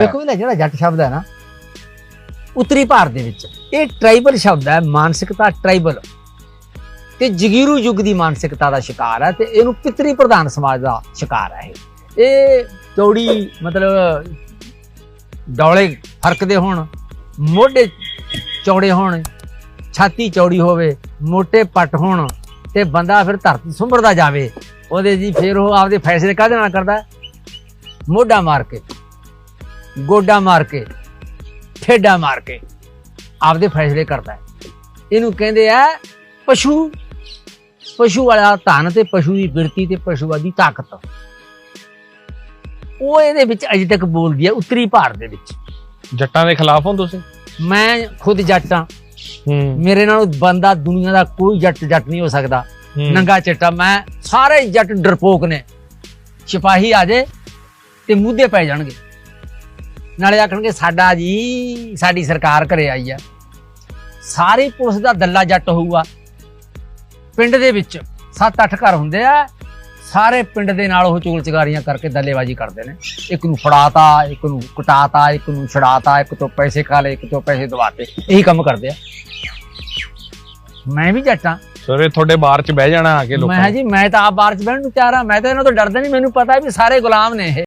ਦੇਖੋ ਇਹਦਾ ਜਿਹੜਾ ਜੱਟ ਸ਼ਬਦ ਹੈ ਨਾ ਉੱਤਰੀ ਭਾਰਤ ਦੇ ਵਿੱਚ ਇਹ ਟ੍ਰਾਈਬਲ ਸ਼ਬਦ ਹੈ ਮਾਨਸਿਕਤਾ ਟ੍ਰਾਈਬਲ ਤੇ ਜਗੀਰੂ ਯੁੱਗ ਦੀ ਮਾਨਸਿਕਤਾ ਦਾ ਸ਼ਿਕਾਰ ਹੈ ਤੇ ਇਹਨੂੰ ਪਿਤਰੀ ਪ੍ਰਧਾਨ ਸਮਾਜ ਦਾ ਸ਼ਿਕਾਰ ਹੈ ਇਹ। ਚੌੜੀ ਮਤਲਬ ਡੌਲੇ ਫ਼ਰਕ ਦੇ ਹੋਣ ਮੋਢੇ ਚੌੜੇ ਹੋਣ ਛਾਤੀ ਚੌੜੀ ਹੋਵੇ ਮੋٹے ਪੱਟ ਹੋਣ ਤੇ ਬੰਦਾ ਫਿਰ ਧਰਤੀ ਸੁੰਬਰਦਾ ਜਾਵੇ ਉਹਦੇ ਜੀ ਫਿਰ ਉਹ ਆਪਦੇ ਫੈਸਲੇ ਕਾਹਦੇ ਨਾਲ ਕਰਦਾ? ਮੋਢਾ ਮਾਰ ਕੇ। ਗੋਡਾ ਮਾਰ ਕੇ ਠੇਡਾ ਮਾਰ ਕੇ ਆਪਦੇ ਫੈਸਲੇ ਕਰਦਾ ਹੈ। ਇਹਨੂੰ ਕਹਿੰਦੇ ਆ ਪਸ਼ੂ। ਪਸ਼ੂ ਵਾਲਾ ਧਨ ਤੇ ਪਸ਼ੂ ਦੀ ਬਿਰਤੀ ਤੇ ਪਸ਼ੂਆਂ ਦੀ ਤਾਕਤ। ਉਹ ਇਹਦੇ ਵਿੱਚ ਅਜੇ ਤੱਕ ਬੋਲਦੀ ਹੈ ਉੱਤਰੀ ਭਾਰਤ ਦੇ ਵਿੱਚ। ਜੱਟਾਂ ਦੇ ਖਿਲਾਫ ਹੋ ਤੁਸੀਂ? ਮੈਂ ਖੁਦ ਜੱਟ ਹੂੰ। ਮੇਰੇ ਨਾਲ ਬੰਦਾ ਦੁਨੀਆ ਦਾ ਕੋਈ ਜੱਟ ਜੱਟ ਨਹੀਂ ਹੋ ਸਕਦਾ। ਨੰਗਾ ਚਿੱਟਾ ਮੈਂ ਸਾਰੇ ਜੱਟ ਡਰਪੋਕ ਨੇ। ਸਿਪਾਹੀ ਆ ਜੇ ਤੇ ਮੁੱਦੇ ਪੈ ਜਾਣਗੇ। ਨਾਲੇ ਆਖਣਗੇ ਸਾਡਾ ਜੀ ਸਾਡੀ ਸਰਕਾਰ ਘਰੇ ਆਈ ਆ। ਸਾਰੀ ਪੁਲਿਸ ਦਾ ਦੱਲਾ ਜੱਟ ਹੋਊਗਾ। ਪਿੰਡ ਦੇ ਵਿੱਚ 7-8 ਘਰ ਹੁੰਦੇ ਆ। ਸਾਰੇ ਪਿੰਡ ਦੇ ਨਾਲ ਉਹ ਚੋਲ ਚਗਾਰੀਆਂ ਕਰਕੇ ਦੱਲੇਬਾਜ਼ੀ ਕਰਦੇ ਨੇ। ਇੱਕ ਨੂੰ ਫੜਾਤਾ ਇੱਕ ਨੂੰ ਕਟਾਤਾ ਇੱਕ ਨੂੰ ਛੜਾਤਾ ਇੱਕ ਤੋਂ ਪੈਸੇ ਖਾ ਲਏ ਇੱਕ ਤੋਂ ਪੈਸੇ ਦਵਾਤੇ। ਇਹੀ ਕੰਮ ਕਰਦੇ ਆ। ਮੈਂ ਵੀ ਜੱਟਾਂ ਸਰ ਇਹ ਤੁਹਾਡੇ ਬਾਰ ਚ ਬਹਿ ਜਾਣਾ ਆ ਕੇ ਲੋਕਾਂ ਮੈਂ ਜੀ ਮੈਂ ਤਾਂ ਆਪ ਬਾਹਰ ਚ ਬਹਿਣ ਨੂੰ ਤਿਆਰ ਆ। ਮੈਂ ਤਾਂ ਇਹਨਾਂ ਤੋਂ ਡਰਦਾ ਨਹੀਂ। ਮੈਨੂੰ ਪਤਾ ਵੀ ਸਾਰੇ ਗੁਲਾਮ ਨੇ ਇਹ।